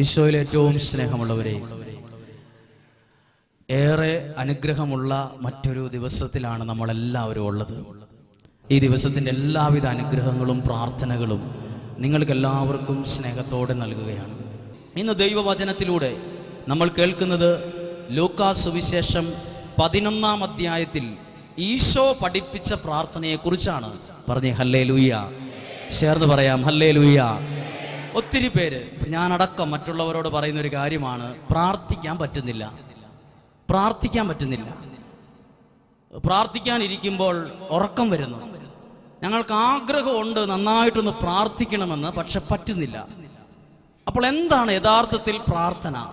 ഈശോയിൽ ഏറ്റവും സ്നേഹമുള്ളവരെ ഏറെ അനുഗ്രഹമുള്ള മറ്റൊരു ദിവസത്തിലാണ് നമ്മളെല്ലാവരും ഉള്ളത്. ഈ ദിവസത്തിന്റെ എല്ലാവിധ അനുഗ്രഹങ്ങളും പ്രാർത്ഥനകളും നിങ്ങൾക്കെല്ലാവർക്കും സ്നേഹത്തോടെ നൽകുകയാണ്. ഇന്ന് ദൈവവചനത്തിലൂടെ നമ്മൾ കേൾക്കുന്നത് ലൂക്കാ സുവിശേഷം പതിനൊന്നാം അധ്യായത്തിൽ ഈശോ പഠിപ്പിച്ച പ്രാർത്ഥനയെക്കുറിച്ചാണ്. പറഞ്ഞേ ഹല്ലേ ലൂയ്യ ചേർന്ന് പറയാം ഹല്ലേ ലൂയ്യ ഒത്തിരി പേര്. ഞാനടക്കം മറ്റുള്ളവരോട് പറയുന്ന ഒരു കാര്യമാണ്. പ്രാർത്ഥിക്കാൻ പറ്റുന്നില്ല. പ്രാർത്ഥിക്കാൻ പറ്റുന്നില്ല. പ്രാർത്ഥിക്കാനിരിക്കുമ്പോൾ ഉറക്കം വരുന്നു. ഞങ്ങൾക്ക് ആഗ്രഹമുണ്ട് നന്നായിട്ടൊന്ന് പ്രാർത്ഥിക്കണമെന്ന് പക്ഷെ പറ്റുന്നില്ല. അപ്പോൾ എന്താണ് യഥാർത്ഥത്തിൽ പ്രാർത്ഥന?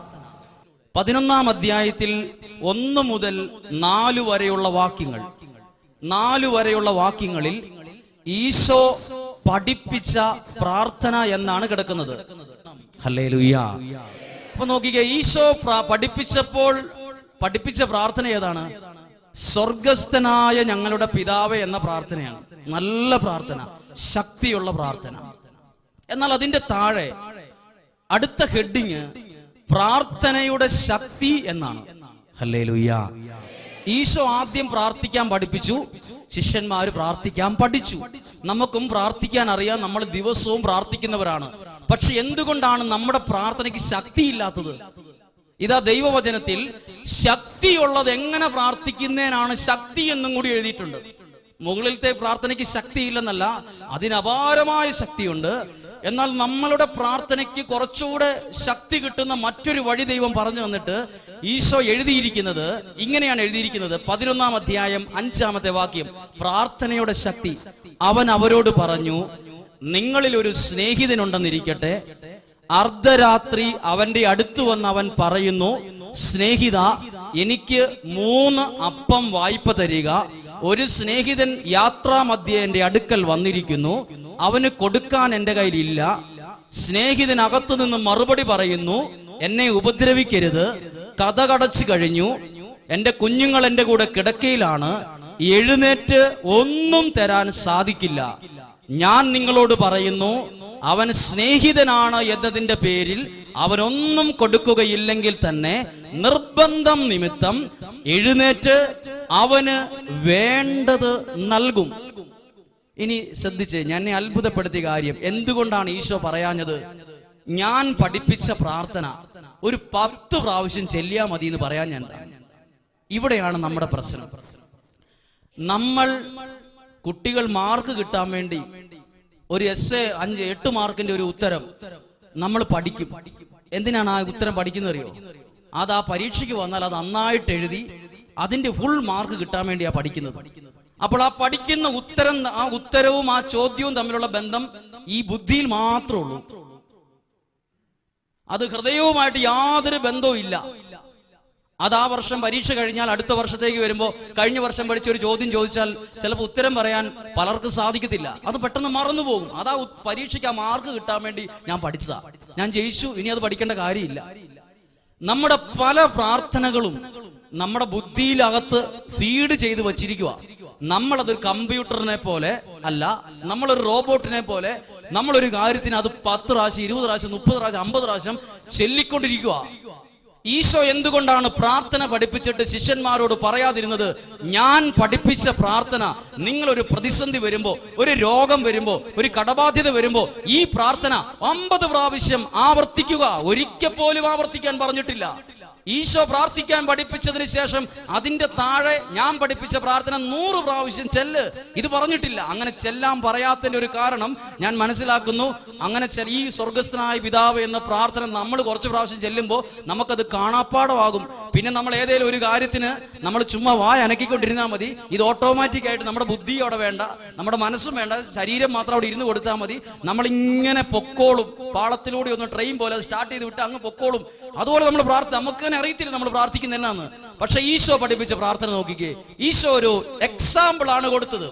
പതിനൊന്നാം അധ്യായത്തിൽ ഒന്ന് മുതൽ നാലു വരെയുള്ള വാക്യങ്ങൾ. നാലു വരെയുള്ള വാക്യങ്ങളിൽ ഈശോ പഠിപ്പിച്ച പ്രാർത്ഥന എന്നാണ് കിടക്കുന്നത്. അപ്പൊ നോക്കിക്കേ ഈശോ പഠിപ്പിച്ചപ്പോൾ പഠിപ്പിച്ച പ്രാർത്ഥന ഏതാണ്? സ്വർഗസ്ഥനായ ഞങ്ങളുടെ പിതാവ് എന്ന പ്രാർത്ഥനയാണ്. നല്ല പ്രാർത്ഥന ശക്തിയുള്ള പ്രാർത്ഥന. എന്നാൽ അതിന്റെ താഴെ അടുത്ത ഹെഡിങ് പ്രാർത്ഥനയുടെ ശക്തി എന്നാണ്. ഈശോ ആദ്യം പ്രാർത്ഥിക്കാൻ പഠിപ്പിച്ചു ശിഷ്യന്മാർ പ്രാർത്ഥിക്കാൻ പഠിച്ചു. നമുക്കും പ്രാർത്ഥിക്കാൻ അറിയാം നമ്മൾ ദിവസവും പ്രാർത്ഥിക്കുന്നവരാണ്. പക്ഷെ എന്തുകൊണ്ടാണ് നമ്മുടെ പ്രാർത്ഥനയ്ക്ക് ശക്തിയില്ലാത്തത്? ഇതാ ദൈവവചനത്തിൽ ശക്തിയുള്ളത് എങ്ങനെ പ്രാർത്ഥിക്കുന്നതിനാണ് ശക്തി എന്നും കൂടി എഴുതിയിട്ടുണ്ട്. മുകളിലത്തെ പ്രാർത്ഥനയ്ക്ക് ശക്തിയില്ലെന്നല്ല അതിനപാരമായ ശക്തിയുണ്ട്. എന്നാൽ നമ്മളുടെ പ്രാർത്ഥനയ്ക്ക് കുറച്ചുകൂടെ ശക്തി കിട്ടുന്ന മറ്റൊരു വഴി ദൈവം പറഞ്ഞു വന്നിട്ട് ഈശോ എഴുതിയിരിക്കുന്നത് ഇങ്ങനെയാണ് എഴുതിയിരിക്കുന്നത്. പതിനൊന്നാം അധ്യായം അഞ്ചാമത്തെ വാക്യം. പ്രാർത്ഥനയുടെ ശക്തി. അവൻ അവരോട് പറഞ്ഞു നിങ്ങളിൽ ഒരു സ്നേഹിതനുണ്ടെന്നിരിക്കട്ടെ. അർദ്ധരാത്രി അവന്റെ അടുത്തു വന്ന് അവൻ പറയുന്നു സ്നേഹിത എനിക്ക് മൂന്ന് അപ്പം വായ്പ തരിക. ഒരു സ്നേഹിതൻ യാത്രാമധ്യേ എന്റെ അടുക്കൽ വന്നിരിക്കുന്നു. അവന് കൊടുക്കാൻ എന്റെ കയ്യിലില്ല. സ്നേഹിതനകത്തു നിന്ന് മറുപടി പറയുന്നു എന്നെ ഉപദ്രവിക്കരുത്. കഥ കടച്ചു കഴിഞ്ഞു. എന്റെ കുഞ്ഞുങ്ങൾ എന്റെ കൂടെ കിടക്കയിലാണ്. എഴുന്നേറ്റ് ഒന്നും തരാൻ സാധിക്കില്ല. ഞാൻ നിങ്ങളോട് പറയുന്നു അവൻ സ്നേഹിതനാണ് എന്നതിന്റെ പേരിൽ അവനൊന്നും കൊടുക്കുകയില്ലെങ്കിൽ തന്നെ നിർബന്ധം നിമിത്തം എഴുന്നേറ്റ് അവന് വേണ്ടത് നൽകും. ഇനി ശ്രദ്ധിച്ച് ഞാൻ അത്ഭുതപ്പെടുത്തിയ കാര്യം എന്തുകൊണ്ടാണ് ഈശോ പറയാഞ്ഞത്? ഞാൻ പഠിപ്പിച്ച പ്രാർത്ഥന ഒരു പത്ത് പ്രാവശ്യം ചെല്ലിയാ മതി എന്ന് പറയാൻ ഞാൻ ഇവിടെയാണ് നമ്മുടെ പ്രശ്നം. നമ്മൾ കുട്ടികൾ മാർക്ക് കിട്ടാൻ വേണ്ടി ഒരു എസ് എ അഞ്ച് എട്ട് മാർക്കിന്റെ ഒരു ഉത്തരം നമ്മൾ പഠിക്കും. എന്തിനാണ് ആ ഉത്തരം പഠിക്കുന്നത് അറിയോ? അത് ആ പരീക്ഷയ്ക്ക് വന്നാൽ അത് നന്നായിട്ട് എഴുതി അതിന്റെ ഫുൾ മാർക്ക് കിട്ടാൻ വേണ്ടിയാ പഠിക്കുന്നത്. അപ്പോൾ ആ പഠിക്കുന്ന ഉത്തരം ആ ഉത്തരവും ആ ചോദ്യവും തമ്മിലുള്ള ബന്ധം ഈ ബുദ്ധിയിൽ മാത്രമേ ഉള്ളൂ. അത് ഹൃദയവുമായിട്ട് യാതൊരു ബന്ധവും ഇല്ല. അത് ആ വർഷം പരീക്ഷ കഴിഞ്ഞാൽ അടുത്ത വർഷത്തേക്ക് വരുമ്പോൾ കഴിഞ്ഞ വർഷം പഠിച്ച ഒരു ചോദ്യം ചോദിച്ചാൽ ചിലപ്പോൾ ഉത്തരം പറയാൻ പലർക്കും സാധിക്കത്തില്ല. അത് പെട്ടെന്ന് മറന്നു പോകും. അതാ ആ പരീക്ഷയ്ക്ക് ആ മാർക്ക് കിട്ടാൻ വേണ്ടി ഞാൻ പഠിച്ചതാ. ഞാൻ ജയിച്ചു ഇനി അത് പഠിക്കേണ്ട കാര്യമില്ല. നമ്മുടെ പല പ്രാർത്ഥനകളും നമ്മുടെ ബുദ്ധിയിലകത്ത് ഫീഡ് ചെയ്ത് വച്ചിരിക്കുക നമ്മളതൊരു കമ്പ്യൂട്ടറിനെ പോലെ അല്ല നമ്മളൊരു റോബോട്ടിനെ പോലെ നമ്മളൊരു കാര്യത്തിന് അത് പത്ത് പ്രാവശ്യം ഇരുപത് പ്രാവശ്യം മുപ്പത് പ്രാവശ്യം അമ്പത് പ്രാവശ്യം ചൊല്ലിക്കൊണ്ടിരിക്കുക ഈശോ എന്തുകൊണ്ടാണ് പ്രാർത്ഥന പഠിപ്പിച്ചിട്ട് ശിഷ്യന്മാരോട് പറയാതിരുന്നത്? ഞാൻ പഠിപ്പിച്ച പ്രാർത്ഥന. നിങ്ങൾ ഒരു പ്രതിസന്ധി വരുമ്പോ ഒരു രോഗം വരുമ്പോ ഒരു കടബാധ്യത വരുമ്പോ ഈ പ്രാർത്ഥന അമ്പത് പ്രാവശ്യം ആവർത്തിക്കുക. ഒരിക്കൽ പോലും ആവർത്തിക്കാൻ പറഞ്ഞിട്ടില്ല. ഈശോ പ്രാർത്ഥിക്കാൻ പഠിപ്പിച്ചതിന് ശേഷം അതിന്റെ താഴെ ഞാൻ പഠിപ്പിച്ച പ്രാർത്ഥന നൂറ് പ്രാവശ്യം ചെല്ല്. ഇത് പറഞ്ഞിട്ടില്ല. അങ്ങനെ ചെല്ലാൻ പറയാത്തതിന്റെ ഒരു കാരണം ഞാൻ മനസ്സിലാക്കുന്നു. അങ്ങനെ ഈ സ്വർഗസ്ഥനായ പിതാവ് എന്ന പ്രാർത്ഥന നമ്മൾ കുറച്ച് പ്രാവശ്യം ചെല്ലുമ്പോൾ നമുക്കത് കാണാപ്പാടമാകും പിന്നെ നമ്മൾ ഏതെങ്കിലും ഒരു കാര്യത്തിന് നമ്മൾ ചുമ്മാ വായ അനക്കിക്കൊണ്ടിരുന്നാൽ മതി. ഇത് ഓട്ടോമാറ്റിക് ആയിട്ട് നമ്മുടെ ബുദ്ധി അവിടെ വേണ്ട. നമ്മുടെ മനസ്സും വേണ്ട. ശരീരം മാത്രം അവിടെ ഇരുന്ന് കൊടുത്താൽ മതി. നമ്മൾ ഇങ്ങനെ പൊക്കോളും. പാളത്തിലൂടെ ഒന്ന് ട്രെയിൻ പോലെ സ്റ്റാർട്ട് ചെയ്ത് വിട്ട് അങ്ങ് പൊക്കോളും. അതുപോലെ നമ്മൾ പ്രാർത്ഥന നമുക്ക് തന്നെ അറിയത്തില്ല നമ്മൾ പ്രാർത്ഥിക്കുന്ന എന്നാന്ന്. പക്ഷെ ഈശോ പഠിപ്പിച്ച പ്രാർത്ഥന നോക്കിക്കേ. ഈശോ ഒരു എക്സാമ്പിൾ ആണ് കൊടുത്തത്.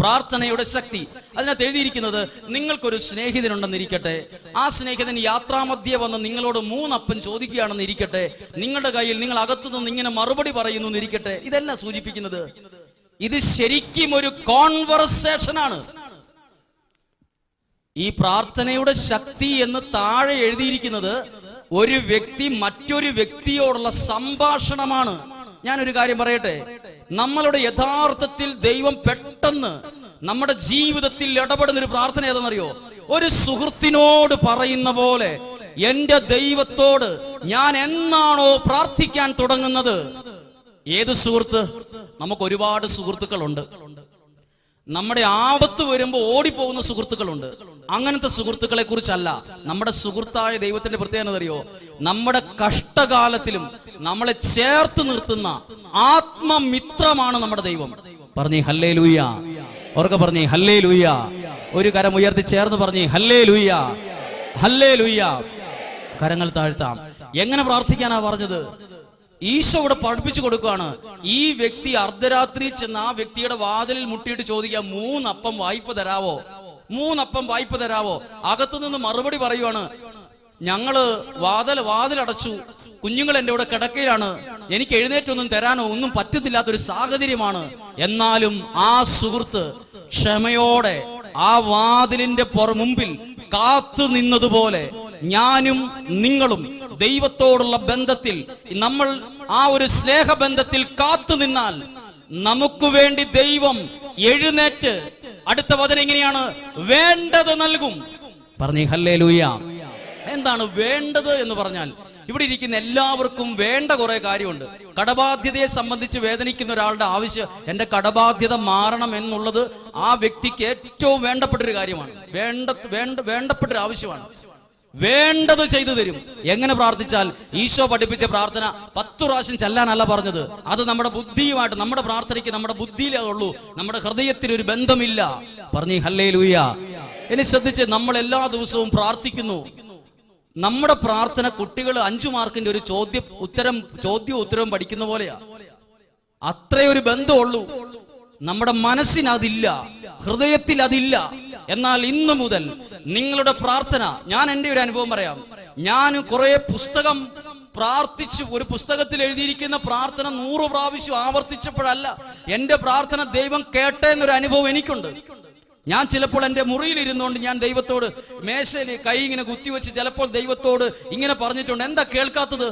പ്രാർത്ഥനയുടെ ശക്തി. അതിനകത്ത് എഴുതിയിരിക്കുന്നത് നിങ്ങൾക്കൊരു സ്നേഹിതനുണ്ടെന്നിരിക്കട്ടെ ആ സ്നേഹിതൻ യാത്രാമധ്യേ വന്ന് നിങ്ങളോട് മൂന്നപ്പം ചോദിക്കുകയാണെന്ന് ഇരിക്കട്ടെ. നിങ്ങളുടെ കയ്യിൽ നിങ്ങൾ അകത്തു നിന്ന് ഇങ്ങനെ മറുപടി പറയുന്നു എന്നിരിക്കട്ടെ ഇതല്ല സൂചിപ്പിക്കുന്നത് ഇത് ശരിക്കും ഒരു കോൺവെർസേഷൻ ആണ് ഈ പ്രാർത്ഥനയുടെ ശക്തി എന്ന് താഴെ എഴുതിയിരിക്കുന്നത് ഒരു വ്യക്തി മറ്റൊരു വ്യക്തിയോടുള്ള സംഭാഷണമാണ്. ഞാനൊരു കാര്യം പറയട്ടെ? നമ്മളുടെ യഥാർത്ഥത്തിൽ ദൈവം പെട്ടെന്ന് നമ്മുടെ ജീവിതത്തിൽ ഇടപെടുന്ന ഒരു പ്രാർത്ഥന ഏതെന്നറിയോ? ഒരു സുഹൃത്തിനോട് പറയുന്ന പോലെ എന്റെ ദൈവത്തോട് ഞാൻ എന്നാണോ പ്രാർത്ഥിക്കാൻ തുടങ്ങുന്നത്? ഏത് സുഹൃത്ത്? നമുക്ക് ഒരുപാട് സുഹൃത്തുക്കളുണ്ട്. നമ്മുടെ ആപത്ത് വരുമ്പോൾ ഓടിപ്പോകുന്ന സുഹൃത്തുക്കളുണ്ട്. അങ്ങനത്തെ സുഹൃത്തുക്കളെ കുറിച്ചല്ല നമ്മുടെ സുഹൃത്തായ ദൈവത്തിന്റെ പ്രത്യേകത അറിയോ നമ്മുടെ കഷ്ടകാലത്തിലും നമ്മളെ ചേർത്ത് നിർത്തുന്ന ആത്മമിത്രമാണ് നമ്മുടെ ദൈവം. പറഞ്ഞേ ഹല്ലേ ലൂയ ഓർക്ക പറഞ്ഞേ ഹല്ലേ ലൂയ ഒരു കരം ഉയർത്തി ചേർന്ന് പറഞ്ഞേ ഹല്ലേ ലൂയ ഹല്ലേ ലൂയ കരങ്ങൾ താഴ്ത്താം. എങ്ങനെ പ്രാർത്ഥിക്കാനാ പറഞ്ഞത്? ഈശോ ഇവിടെ പഠിപ്പിച്ചു കൊടുക്കുകയാണ്. ഈ വ്യക്തി അർദ്ധരാത്രി ചെന്ന് ആ വ്യക്തിയുടെ വാതിലിൽ മുട്ടിയിട്ട് ചോദിക്കുക മൂന്നപ്പം വായ്പ തരാവോ? മൂന്നപ്പം വായ്പ തരാവോ? അകത്തു നിന്ന് മറുപടി പറയുവാണ്. ഞങ്ങൾ വാതിൽ വാതിലടച്ചു കുഞ്ഞുങ്ങൾ എന്റെ കൂടെ കിടക്കയിലാണ്. എനിക്ക് എഴുന്നേറ്റൊന്നും തരാനോ ഒന്നും പറ്റത്തില്ലാത്തൊരു സാഹചര്യമാണ്. എന്നാലും ആ സുഹൃത്ത് ക്ഷമയോടെ ആ വാതിലിന്റെ മുമ്പിൽ കാത്തു നിന്നതുപോലെ ഞാനും നിങ്ങളും ദൈവത്തോടുള്ള ബന്ധത്തിൽ നമ്മൾ ആ ഒരു സ്നേഹബന്ധത്തിൽ കാത്തു നിന്നാൽ നമുക്ക് വേണ്ടി ദൈവം എഴുന്നേറ്റ് അടുത്ത വചനം എങ്ങനെയാണ്? വേണ്ടത് നൽകും. പറഞ്ഞേ ഹല്ലേ ലൂയ എന്താണ് വേണ്ടത് എന്ന് പറഞ്ഞാൽ ഇവിടെ ഇരിക്കുന്ന എല്ലാവർക്കും വേണ്ട കുറെ കാര്യമുണ്ട്. കടബാധ്യതയെ സംബന്ധിച്ച് വേദനിക്കുന്ന ഒരാളുടെ ആവശ്യം എന്റെ കടബാധ്യത മാറണം എന്നുള്ളത് ആ വ്യക്തിക്ക് ഏറ്റവും വേണ്ടപ്പെട്ടൊരു കാര്യമാണ്. വേണ്ട വേണ്ട വേണ്ടപ്പെട്ടൊരു ആവശ്യമാണ്. വേണ്ടത് ചെയ്തു തരും. എങ്ങനെ പ്രാർത്ഥിച്ചാൽ ഈശോ പഠിപ്പിച്ച പ്രാർത്ഥന പത്തു പ്രാവശ്യം ചെല്ലാനല്ല പറഞ്ഞത്. അത് നമ്മുടെ ബുദ്ധിയുമായിട്ട് നമ്മുടെ പ്രാർത്ഥനയ്ക്ക് നമ്മുടെ ബുദ്ധിയിലേ ഉള്ളൂ. നമ്മുടെ ഹൃദയത്തിൽ ഒരു ബന്ധമില്ല. പറഞ്ഞു ഹല്ലേ ലൂയ ഇനി ശ്രദ്ധിച്ച് നമ്മൾ എല്ലാ ദിവസവും പ്രാർത്ഥിക്കുന്നു. നമ്മുടെ പ്രാർത്ഥന കുട്ടികൾ അഞ്ചു മാർക്കിന്റെ ഒരു ചോദ്യ ഉത്തരം ചോദ്യവും ഉത്തരവും പഠിക്കുന്ന പോലെയാ. അത്രയൊരു ബന്ധമുള്ളൂ നമ്മുടെ മനസ്സിനതില്ല ഹൃദയത്തിൽ അതില്ല. എന്നാൽ ഇന്ന് മുതൽ നിങ്ങളുടെ പ്രാർത്ഥന ഞാൻ എന്റെ ഒരു അനുഭവം പറയാം. ഞാൻ കുറെ പുസ്തകം പ്രാർത്ഥിച്ചു ഒരു പുസ്തകത്തിൽ എഴുതിയിരിക്കുന്ന പ്രാർത്ഥന നൂറ് പ്രാവശ്യം ആവർത്തിച്ചപ്പോഴല്ല എന്റെ പ്രാർത്ഥന ദൈവം കേട്ടേ എന്നൊരു അനുഭവം എനിക്കുണ്ട്. ഞാൻ ചിലപ്പോൾ എന്റെ മുറിയിൽ ഇരുന്നുകൊണ്ട് ഞാൻ ദൈവത്തോട് മേശയിൽ കൈ ഇങ്ങനെ കുത്തിവെച്ച് ചിലപ്പോൾ ദൈവത്തോട് ഇങ്ങനെ പറഞ്ഞിട്ടുണ്ട് എന്താ കേൾക്കാത്തത്?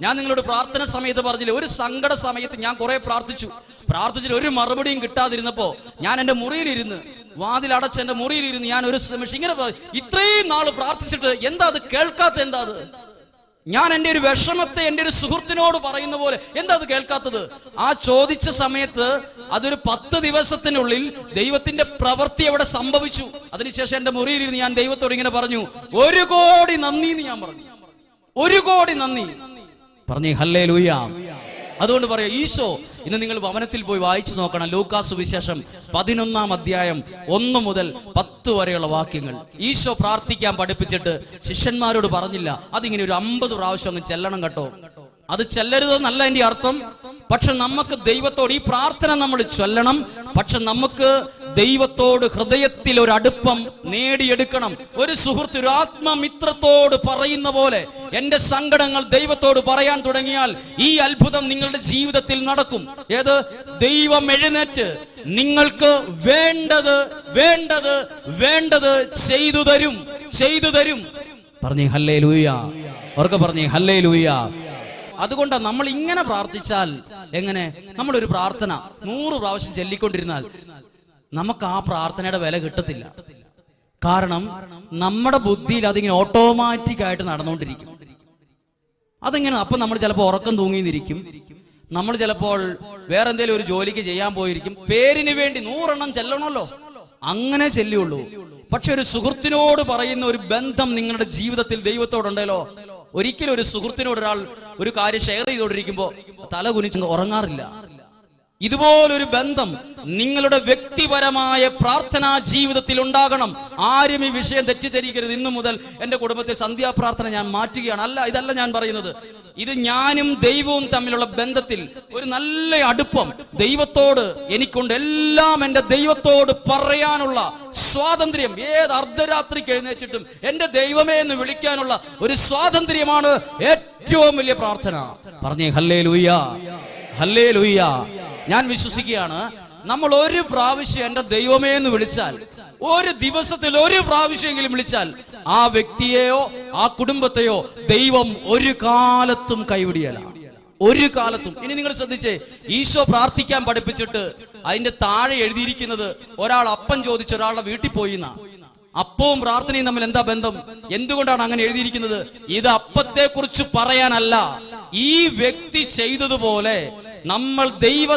ഞാൻ നിങ്ങളോട് പ്രാർത്ഥന സമയത്ത് പറഞ്ഞില്ല ഒരു സങ്കട സമയത്ത് ഞാൻ കുറെ പ്രാർത്ഥിച്ചു. പ്രാർത്ഥിച്ചിട്ട് ഒരു മറുപടിയും കിട്ടാതിരുന്നപ്പോ ഞാൻ എന്റെ മുറിയിലിരുന്ന് വാതിൽ അടച്ച് എന്റെ മുറിയിലിരുന്ന് ഞാൻ ഒരു നിമിഷം ഇങ്ങനെ ഇത്രയും നാൾ പ്രാർത്ഥിച്ചിട്ട് എന്താ അത് കേൾക്കാത്ത എന്താ അത്? ഞാൻ എന്റെ ഒരു വിഷമത്തെ എന്റെ ഒരു സുഹൃത്തിനോട് പറയുന്ന പോലെ എന്താ അത് കേൾക്കാത്തത്? ആ ചോദിച്ച സമയത്ത് അതൊരു പത്ത് ദിവസത്തിനുള്ളിൽ ദൈവത്തിന്റെ പ്രവൃത്തി അവിടെ സംഭവിച്ചു. അതിനുശേഷം എന്റെ മുറിയിലിരുന്ന് ഞാൻ ദൈവത്തോട് ഇങ്ങനെ പറഞ്ഞു ഒരു കോടി നന്ദി എന്ന് ഞാൻ പറഞ്ഞു. ഒരു കോടി നന്ദി. പറഞ്ഞേ ഹല്ലേ ലൂയ അതുകൊണ്ട് പറയാം ഈശോ ഇന്ന് നിങ്ങൾ ഭവനത്തിൽ പോയി വായിച്ചു നോക്കണം. ലൂക്കാസ് വിശേഷം പതിനൊന്നാം അധ്യായം ഒന്ന് മുതൽ പത്ത് വരെയുള്ള വാക്യങ്ങൾ. ഈശോ പ്രാർത്ഥിക്കാൻ പഠിപ്പിച്ചിട്ട് ശിഷ്യന്മാരോട് പറഞ്ഞില്ല. അതിങ്ങനെ ഒരു അമ്പത് പ്രാവശ്യം അങ്ങ് ചെല്ലണം കേട്ടോ. അത് ചെല്ലരുതെന്നല്ല എന്റെ അർത്ഥം. പക്ഷെ നമുക്ക് ദൈവത്തോട് ഈ പ്രാർത്ഥന നമ്മൾ ചൊല്ലണം. പക്ഷെ നമുക്ക് ദൈവത്തോട് ഹൃദയത്തിൽ ഒരു അടുപ്പം നേടിയെടുക്കണം. ഒരു സുഹൃത്ത് ഒരു ആത്മമിത്രത്തോട് പറയുന്ന പോലെ എന്റെ സങ്കടങ്ങൾ ദൈവത്തോട് പറയാൻ തുടങ്ങിയാൽ ഈ അത്ഭുതം നിങ്ങളുടെ ജീവിതത്തിൽ നടക്കും. ഏത്? ദൈവം എഴുന്നേറ്റ് നിങ്ങൾക്ക് വേണ്ടത് വേണ്ടത് വേണ്ടത് ചെയ്തു തരും ചെയ്തു തരും. പറഞ്ഞേ ഹല്ലേ ലൂയ അവർക്ക് പറഞ്ഞേ ഹല്ലേ ലൂയ അതുകൊണ്ടാണ് നമ്മൾ ഇങ്ങനെ പ്രാർത്ഥിച്ചാൽ എങ്ങനെ? നമ്മളൊരു പ്രാർത്ഥന നൂറ് പ്രാവശ്യം ചൊല്ലിക്കൊണ്ടിരുന്നാൽ നമുക്ക് ആ പ്രാർത്ഥനയുടെ വില കിട്ടത്തില്ല. കാരണം നമ്മുടെ ബുദ്ധിയിൽ അതിങ്ങനെ ഓട്ടോമാറ്റിക് ആയിട്ട് നടന്നുകൊണ്ടിരിക്കും. അതിങ്ങനെ അപ്പൊ നമ്മൾ ചിലപ്പോൾ ഉറക്കം തൂങ്ങിന്നിരിക്കും. നമ്മൾ ചിലപ്പോൾ വേറെ എന്തെങ്കിലും ഒരു ജോലിക്ക് ചെയ്യാൻ പോയിരിക്കും. പേരിന് വേണ്ടി നൂറെണ്ണം ചെല്ലണമല്ലോ. അങ്ങനെ ചെല്ലുള്ളൂ പക്ഷെ ഒരു സുഹൃത്തിനോട് പറയുന്ന ഒരു ബന്ധം നിങ്ങളുടെ ജീവിതത്തിൽ ദൈവത്തോടുണ്ടല്ലോ. ഒരിക്കലും ഒരു സുഹൃത്തിനോട് ഒരാൾ ഒരു കാര്യം ഷെയർ ചെയ്തുകൊണ്ടിരിക്കുമ്പോൾ തല കുനിച്ച് ഉറങ്ങാറില്ല. ഇതുപോലൊരു ബന്ധം നിങ്ങളുടെ വ്യക്തിപരമായ പ്രാർത്ഥനാ ജീവിതത്തിൽ ഉണ്ടാകണം. ആരും ഈ വിഷയം തെറ്റിദ്ധരിക്കരുത്. ഇന്നു മുതൽ എന്റെ കുടുംബത്തെ സന്ധ്യാപ്രാർത്ഥന ഞാൻ മാറ്റുകയാണ്. അല്ല ഇതല്ല ഞാൻ പറയുന്നത്. ഇത് ഞാനും ദൈവവും തമ്മിലുള്ള ബന്ധത്തിൽ ഒരു നല്ല അടുപ്പം ദൈവത്തോട് എനിക്കുണ്ട് എല്ലാം എന്റെ ദൈവത്തോട് പറയാനുള്ള സ്വാതന്ത്ര്യം. ഏത് അർദ്ധരാത്രി എഴുന്നേറ്റിട്ടും എന്റെ ദൈവമേ എന്ന് വിളിക്കാനുള്ള ഒരു സ്വാതന്ത്ര്യമാണ് ഏറ്റവും വലിയ പ്രാർത്ഥന. പറഞ്ഞേ ഹല്ലേ ലൂയ്യ ഹല്ലേ ലൂയ്യ ഞാൻ വിശ്വസിക്കുകയാണ് നമ്മൾ ഒരു പ്രാവശ്യം എന്റെ ദൈവമേ എന്ന് വിളിച്ചാൽ ഒരു ദിവസത്തിൽ ഒരു പ്രാവശ്യമെങ്കിലും വിളിച്ചാൽ ആ വ്യക്തിയെയോ ആ കുടുംബത്തെയോ ദൈവം ഒരു കാലത്തും കൈവിടിയല ഒരു കാലത്തും. ഇനി നിങ്ങൾ ശ്രദ്ധിച്ചേ ഈശോ പ്രാർത്ഥിക്കാൻ പഠിപ്പിച്ചിട്ട് അതിന്റെ താഴെ എഴുതിയിരിക്കുന്നത് ഒരാൾ അപ്പം ചോദിച്ച ഒരാളുടെ വീട്ടിൽ പോയി അപ്പവും പ്രാർത്ഥനയും തമ്മിൽ എന്താ ബന്ധം? എന്തുകൊണ്ടാണ് അങ്ങനെ എഴുതിയിരിക്കുന്നത്? ഇത് അപ്പത്തെ കുറിച്ച് പറയാനല്ല. ഈ വ്യക്തി ചെയ്തതുപോലെ നമ്മൾ ദൈവ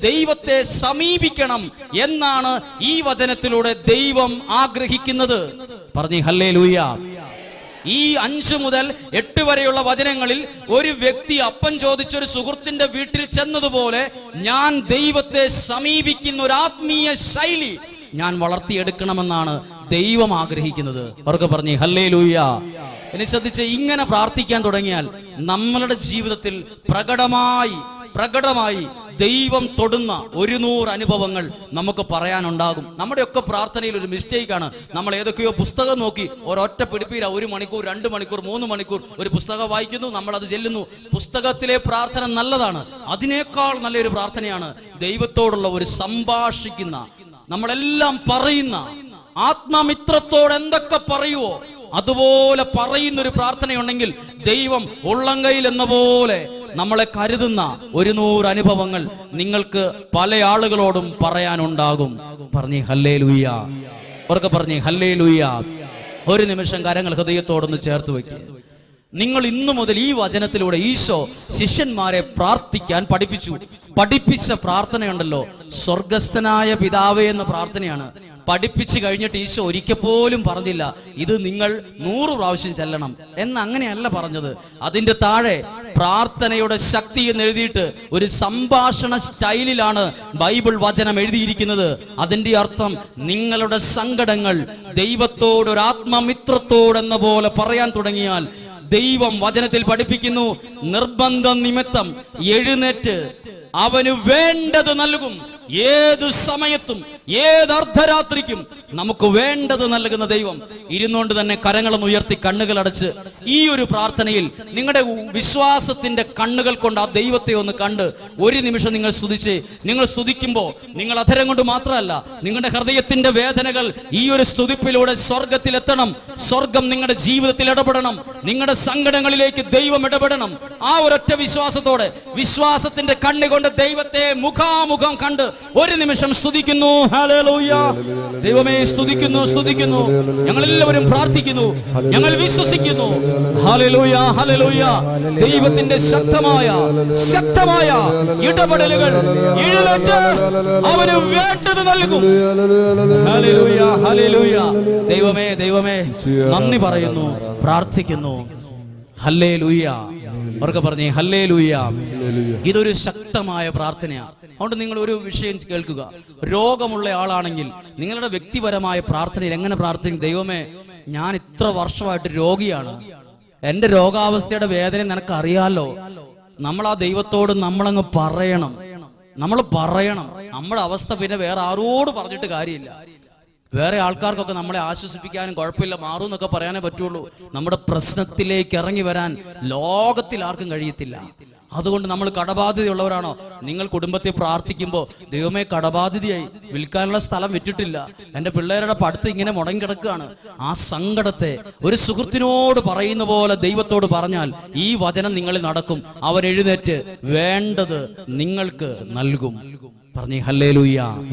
ദൈവത്തെ സമീപിക്കണം എന്നാണ് ഈ വചനത്തിലൂടെ ദൈവം ആഗ്രഹിക്കുന്നത്. പറഞ്ഞു ഹല്ലേ ലൂയ ഈ അഞ്ചു മുതൽ എട്ട് വരെയുള്ള വചനങ്ങളിൽ ഒരു വ്യക്തി അപ്പൻ ചോദിച്ചൊരു സുഹൃത്തിന്റെ വീട്ടിൽ ചെന്നതുപോലെ ഞാൻ ദൈവത്തെ സമീപിക്കുന്ന ഒരു ആത്മീയ ശൈലി ഞാൻ വളർത്തിയെടുക്കണമെന്നാണ് ദൈവം ആഗ്രഹിക്കുന്നത്. അവർക്ക് പറഞ്ഞു ഹല്ലേ ലൂയ എന്നെ ശ്രദ്ധിച്ച് ഇങ്ങനെ പ്രാർത്ഥിക്കാൻ തുടങ്ങിയാൽ നമ്മളുടെ ജീവിതത്തിൽ പ്രകടമായി പ്രകടമായി ദൈവം തൊടുന്ന ഒരു നൂറ് അനുഭവങ്ങൾ നമുക്ക് പറയാനുണ്ടാകും. നമ്മുടെയൊക്കെ പ്രാർത്ഥനയിൽ ഒരു മിസ്റ്റേക്കാണ്. നമ്മൾ ഏതൊക്കെയോ പുസ്തകം നോക്കി ഒരൊറ്റ പിടിപ്പില്ല ഒരു മണിക്കൂർ രണ്ട് മണിക്കൂർ മൂന്ന് മണിക്കൂർ ഒരു പുസ്തകം വായിക്കുന്നു നമ്മൾ അത് ചെല്ലുന്നു. പുസ്തകത്തിലെ പ്രാർത്ഥന നല്ലതാണ്. അതിനേക്കാൾ നല്ലൊരു പ്രാർത്ഥനയാണ് ദൈവത്തോടുള്ള ഒരു സംഭാഷിക്കുന്ന നമ്മളെല്ലാം പറയുന്ന ആത്മമിത്രത്തോട് എന്തൊക്കെ പറയുവോ അതുപോലെ പറയുന്ന ഒരു പ്രാർത്ഥനയുണ്ടെങ്കിൽ ദൈവം ഉള്ളങ്കയിൽ എന്ന പോലെ നമ്മളെ കരുതുന്ന ഒരു നൂറ് അനുഭവങ്ങൾ നിങ്ങൾക്ക് പല ആളുകളോടും പറയാനുണ്ടാകും. പറഞ്ഞേ ഹല്ലേ ലൂയ്യ അവർക്ക് പറഞ്ഞു ഹല്ലേ ലൂയ്യ ഒരു നിമിഷം കരങ്ങൾ ഹൃദയത്തോടൊന്ന് ചേർത്ത് വയ്ക്കുക നിങ്ങൾ ഇന്നു മുതൽ ഈ വചനത്തിലൂടെ ഈശോ ശിഷ്യന്മാരെ പ്രാർത്ഥിക്കാൻ പഠിപ്പിച്ചു. പഠിപ്പിച്ച പ്രാർത്ഥനയുണ്ടല്ലോ. സ്വർഗസ്ഥനായ പിതാവേ എന്ന പ്രാർത്ഥനയാണ്. പഠിപ്പിച്ചു കഴിഞ്ഞിട്ട് ഈശോ ഒരിക്കൽ പോലും പറഞ്ഞില്ല ഇത് നിങ്ങൾ നൂറ് പ്രാവശ്യം ചെല്ലണം. എന്ന് അങ്ങനെയല്ല പറഞ്ഞത്. അതിന്റെ താഴെ പ്രാർത്ഥനയുടെ ശക്തി എന്ന് എഴുതിയിട്ട് ഒരു സംഭാഷണ സ്റ്റൈലിലാണ് ബൈബിൾ വചനം എഴുതിയിരിക്കുന്നത്. അതിന്റെ അർത്ഥം നിങ്ങളുടെ സങ്കടങ്ങൾ ദൈവത്തോട് ഒരു ആത്മമിത്രത്തോടെന്ന പോലെ പറയാൻ തുടങ്ങിയാൽ ദൈവം വചനത്തിൽ പഠിപ്പിക്കുന്നു നിർബന്ധ നിമിത്തം എഴുന്നേറ്റ് അവന് വേണ്ടത് നൽകും. ഏതു സമയത്തും ഏത് അർദ്ധരാത്രിക്കും നമുക്ക് വേണ്ടത് നൽകുന്ന ദൈവം ഇരുന്നുകൊണ്ട് തന്നെ കരങ്ങളും ഉയർത്തി കണ്ണുകൾ അടച്ച് ഈ ഒരു പ്രാർത്ഥനയിൽ നിങ്ങളുടെ വിശ്വാസത്തിന്റെ കണ്ണുകൾ കൊണ്ട് ആ ദൈവത്തെ ഒന്ന് കണ്ട് ഒരു നിമിഷം നിങ്ങൾ സ്തുതിച്ച് നിങ്ങൾ സ്തുതിക്കുമ്പോൾ നിങ്ങൾ അധരം കൊണ്ട് മാത്രമല്ല നിങ്ങളുടെ ഹൃദയത്തിന്റെ വേദനകൾ ഈ ഒരു സ്തുതിപ്പിലൂടെ സ്വർഗത്തിലെത്തണം സ്വർഗം നിങ്ങളുടെ ജീവിതത്തിൽ ഇടപെടണം നിങ്ങളുടെ സങ്കടങ്ങളിലേക്ക് ദൈവം ഇടപെടണം. ആ ഒരൊറ്റ വിശ്വാസത്തോടെ വിശ്വാസത്തിന്റെ കണ്ണുകൊണ്ട് ദൈവത്തെ മുഖാമുഖം കണ്ട് ഒരു നിമിഷം സ്തുതിക്കുന്നു. ദൈവമേ സ്തുതിക്കുന്നു സ്തുതിക്കുന്നു. ഞങ്ങൾ എല്ലാവരും പ്രാർത്ഥിക്കുന്നു. ഞങ്ങൾ വിശ്വസിക്കുന്നു. ദൈവത്തിന്റെ ശക്തമായ ശക്തമായ ഇടപെടലുകൾ അവന് വേണ്ടത് നൽകും. ദൈവമേ ദൈവമേ. നന്ദി പറയുന്നു. പ്രാർത്ഥിക്കുന്നു. ഹല്ലേ ലൂയ്യ അവർക്ക് പറഞ്ഞേ ഹല്ലേ ലൂയ ഇതൊരു ശക്തമായ പ്രാർത്ഥനയാണ്. അതുകൊണ്ട് നിങ്ങൾ ഒരു വിഷയം കേൾക്കുക. രോഗമുള്ള ആളാണെങ്കിൽ നിങ്ങളുടെ വ്യക്തിപരമായ പ്രാർത്ഥനയിൽ എങ്ങനെ പ്രാർത്ഥിക്കും? ദൈവമേ ഞാൻ ഇത്ര വർഷമായിട്ട് രോഗിയാണ്. എന്റെ രോഗാവസ്ഥയുടെ വേദന നിനക്ക് അറിയാലോ നമ്മൾ ആ ദൈവത്തോട് നമ്മളങ്ങ് പറയണം. നമ്മൾ പറയണം. നമ്മുടെ അവസ്ഥ പിന്നെ വേറെ ആരോട് പറഞ്ഞിട്ട് കാര്യമില്ല. വേറെ ആൾക്കാർക്കൊക്കെ നമ്മളെ ആശ്വസിപ്പിക്കാനും കുഴപ്പമില്ല മാറും എന്നൊക്കെ പറയാനേ പറ്റുള്ളൂ. നമ്മുടെ പ്രശ്നത്തിലേക്ക് ഇറങ്ങി വരാൻ ലോകത്തിൽ ആർക്കും കഴിയത്തില്ല. അതുകൊണ്ട് നമ്മൾ കടബാധ്യതയുള്ളവരാണോ? നിങ്ങൾ കുടുംബത്തെ പ്രാർത്ഥിക്കുമ്പോൾ ദൈവമേ കടബാധ്യതയായി. വിൽക്കാനുള്ള സ്ഥലം വിറ്റിട്ടില്ല. എന്റെ പിള്ളേരുടെ പഠിത്തം ഇങ്ങനെ മുടങ്ങി കിടക്കുകയാണ് ആ സങ്കടത്തെ ഒരു സുഹൃത്തിനോട് പറയുന്ന പോലെ ദൈവത്തോട് പറഞ്ഞാൽ ഈ വചനം നിങ്ങളിൽ നടക്കും. അവൻ എഴുന്നേറ്റ് വേണ്ടത് നിങ്ങൾക്ക് നൽകും. പറഞ്ഞേ ഹല്ലേ